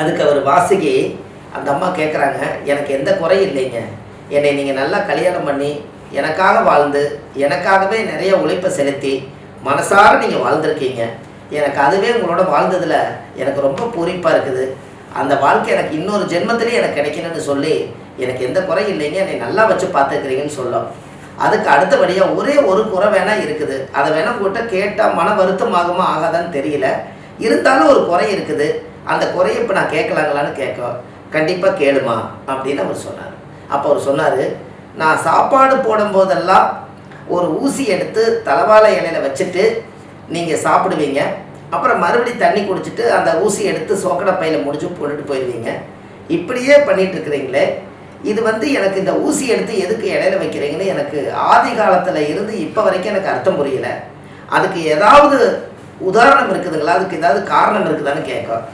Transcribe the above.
அதுக்கு அவர் வாசுகி அந்த அம்மா கேட்குறாங்க எனக்கு எந்த குறையும் இல்லைங்க. என்னை நீங்கள் நல்லா கல்யாணம் பண்ணி எனக்காக வாழ்ந்து எனக்காகவே நிறைய உழைப்பை செலுத்தி மனசார நீங்கள் வாழ்ந்திருக்கீங்க. எனக்கு அதுவே உங்களோட வாழ்ந்ததில் எனக்கு ரொம்ப பூரிப்பாக இருக்குது. அந்த வாழ்க்கை எனக்கு இன்னொரு ஜென்மத்திலே எனக்கு கிடைக்கணும்னு சொல்லி எனக்கு எந்த குறையும் இல்லைங்க. என்னை நல்லா வச்சு பார்த்துக்கிறீங்கன்னு சொல்லும். அதுக்கு அடுத்தபடியாக ஒரே ஒரு குறை வேணால் இருக்குது. அதை வேணால் உங்கள்கிட்ட கேட்டால் மன வருத்தம் ஆகுமா ஆகாதான்னு தெரியல. இருந்தாலும் ஒரு குறை இருக்குது. அந்த குறையை இப்போ நான் கேட்கலாங்களான்னு கேட்க கண்டிப்பாக கேளுமா அப்படின்னு அவர் சொன்னார். அப்போ அவர் சொன்னார் நான் சாப்பாடு போடும்போதெல்லாம் ஒரு ஊசி எடுத்து தலைவாழை இலையில வச்சுட்டு நீங்கள் சாப்பிடுவீங்க. அப்புறம் மறுபடியும் தண்ணி குடிச்சிட்டு அந்த ஊசி எடுத்து சோக்கடை பையில் முடிச்சு போட்டுட்டு போயிடுவீங்க இப்படியே பண்ணிட்டு இருக்கிறீங்களே இது வந்து எனக்கு இந்த ஊசி எடுத்து எதுக்கு இடையில வைக்கிறீங்கன்னு எனக்கு ஆதி காலத்தில் இருந்து இப்போ வரைக்கும் எனக்கு அர்த்தம் புரியல. அதுக்கு ஏதாவது உதாரணம் இருக்குதுங்களா? அதுக்கு ஏதாவது காரணம் இருக்குதான்னு கேட்கும்